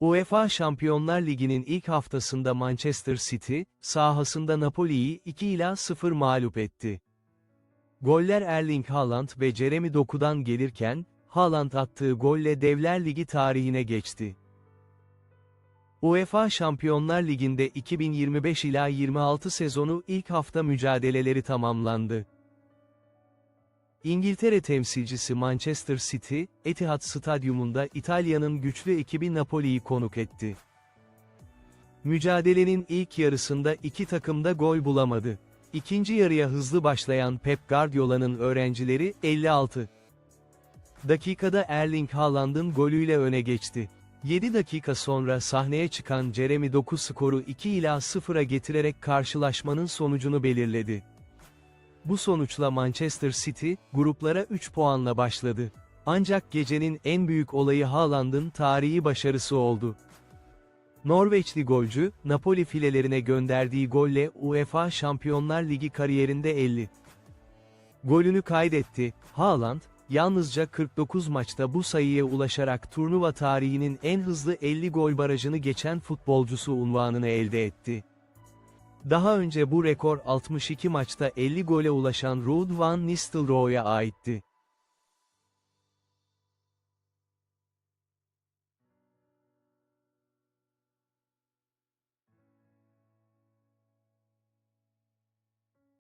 UEFA Şampiyonlar Ligi'nin ilk haftasında Manchester City, sahasında Napoli'yi 2 ila 0 mağlup etti. Goller Erling Haaland ve Jeremy Doku'dan gelirken, Haaland attığı golle Devler Ligi tarihine geçti. UEFA Şampiyonlar Ligi'nde 2025 ila 26 sezonu ilk hafta mücadeleleri tamamlandı. İngiltere temsilcisi Manchester City, Etihad Stadyumunda İtalya'nın güçlü ekibi Napoli'yi konuk etti. Mücadelenin ilk yarısında iki takım da gol bulamadı. İkinci yarıya hızlı başlayan Pep Guardiola'nın öğrencileri 56 dakikada Erling Haaland'ın golüyle öne geçti. 7 dakika sonra sahneye çıkan Jeremy Doku skoru 2 ila 0'a getirerek karşılaşmanın sonucunu belirledi. Bu sonuçla Manchester City, gruplara 3 puanla başladı. Ancak gecenin en büyük olayı Haaland'ın tarihi başarısı oldu. Norveçli golcü, Napoli filelerine gönderdiği golle UEFA Şampiyonlar Ligi kariyerinde 50 golünü kaydetti. Haaland, yalnızca 49 maçta bu sayıya ulaşarak turnuva tarihinin en hızlı 50 gol barajını geçen futbolcusu unvanını elde etti. Daha önce bu rekor 62 maçta 50 gole ulaşan Ruud van Nistelrooy'a aitti.